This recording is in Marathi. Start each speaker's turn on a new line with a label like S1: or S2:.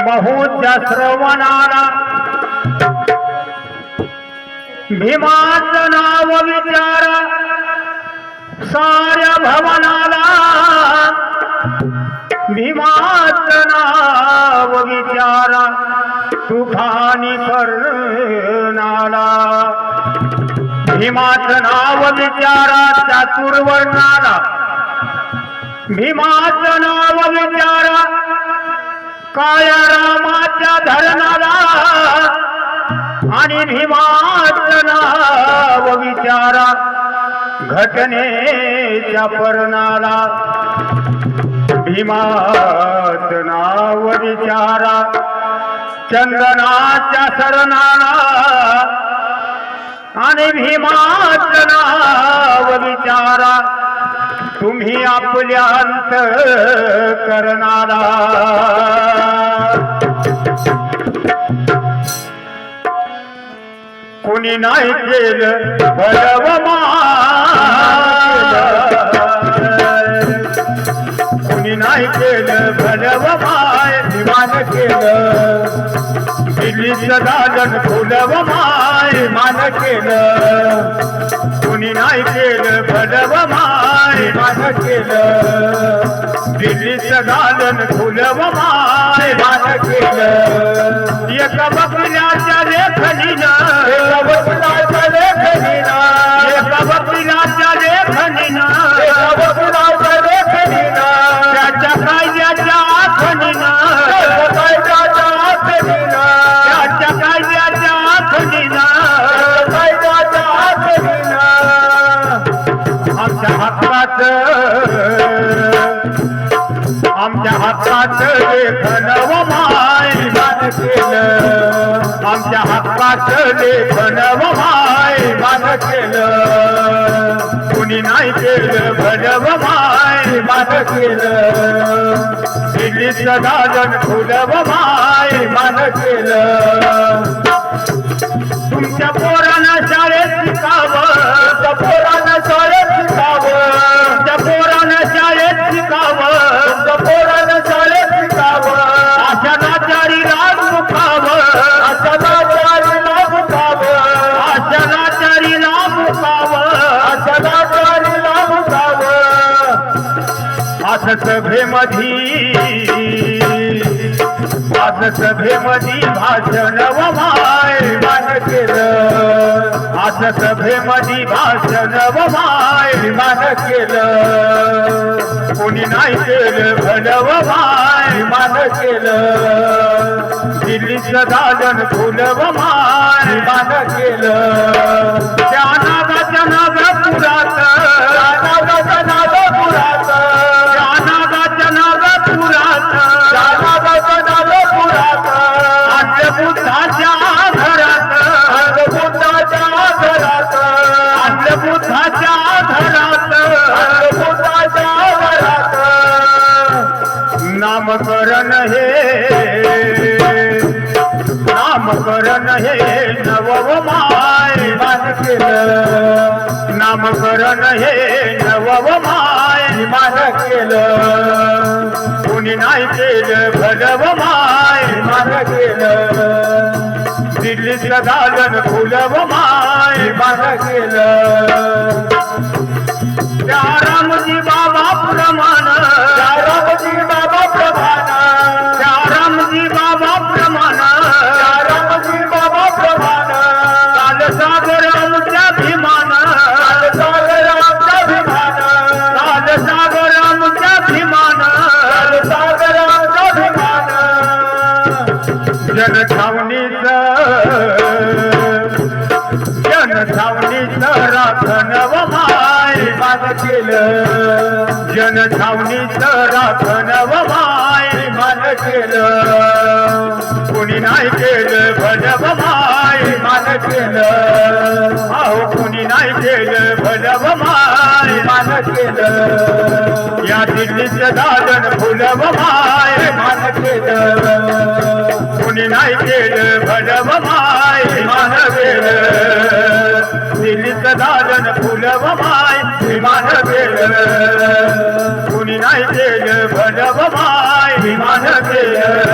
S1: बहुच्या श्रवणाला. भीमाच नाव विचारा. साऱ्या भवनाला. भीमाच नाव विचारा. तुफानी कर्णाला भीमाच नाव विचारा चातुर्वर्णाला. भीमाच नाव विचारा. काळ्या रामाच्या धरणाला आणि भीमाचं नाव विचारा. घटनेच्या पर्णाला भीमाचनाव विचारा. चंदनाच्या सरणाला आणि भीमाचं नाव विचारा. तुम्ही आपल्या अंत करणारा कुणी नाही केलं बलवमा कोणी नाही केलं बलवमाय विमान केलं. दिली सदाजन फुलव माय मान केलं. कुणी नाही केलं भलवमाय मान केलं. दिली सदाजन फुलव माय मान केलं. एका बकऱ्याच्या रेखलीला आमच्या आमच्या हाताच लेखन व माय मान केलं. आमच्या हाताच लेखन व माय मान केलं. कुणी नाही केलं भजव माय मान केलं. दिल्ली सदाजन फुलव व माय मान केलं. तुमच्या पोरांना शाळेत शिकावं पोरा सभेमधी आज सभेमधी भाषण व माय मान केलं. आज सभेमधी भाषण व माय मान केलं. कोणी नाही केलं भलव माय मान केलं. दिल्लीचं दालन फुल माय मान केलं. त्या नागाच्या नागपुरात पुरात नागाच्या नागपुरात पुरात. बुद्धाच्या घरात आज बुद्धाच्या घरात आज नामकरण हे नामकरण हे नवमाय मान केलं नामकरण हे नवमाय मान केलं कुणी नाही केलं भलवमाय मान केलं दिल्लीचं दालन फुलवमाय मान केलं त्या रामजी बाबा प्रमाण. त्या रामजी बाबा प्रमाण. त्या रामजी बाबा प्रमाण. त्या रामजी बाबा प्रमाण. काल सागर आमच्या भीमान काल सागर आमच्या भीमान काल सागर आमच्या भीमान काल सागर आमच्या भीमान जनछावणीच जनछावणीच राखण माय मान केलं. जनछावणीच राखण माय मान केलं. कुणी नाही केलं भल माय मान केलं. अहो कुणी नाही केलं भल माय मान केलं. या दिल्लीचं दालन फुल माय मान केलं. कुणी नाही केलं भल माय मान केलं. दिल्लीचं दालन फुलव माय विमान केलं. कुणी नाही केलं भल माय विमान केलं.